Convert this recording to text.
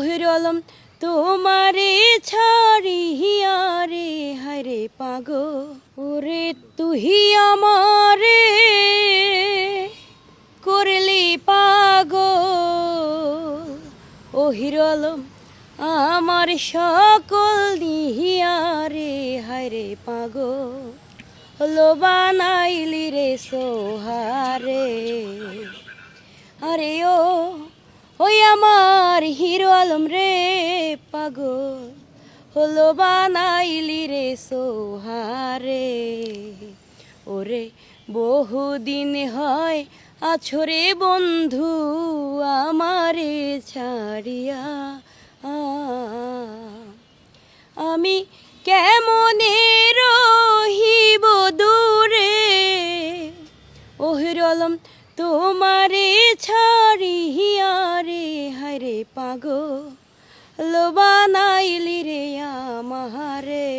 ওহিরলম তোমারে ছাড়িয়া রে হরে পাগো ওরে তুহি আমারে করলি পাগো ওহিরলম আমার সকল দিহিয়া রে হরে পাগো হলো বানাইলি রে সোহারে। আরে ও ওই আমার হিরো আলম রে পাগল। হলো বানাইলি রে সোহারে। ওরে বহুদিন হয় আছরে বন্ধু আমারে ছাড়িয়া। আমি কেমনে রহিব দূরে? ওহিরলম তোমারে ছাড়িয়া রে হরে লোবা নাইলি রে আমারে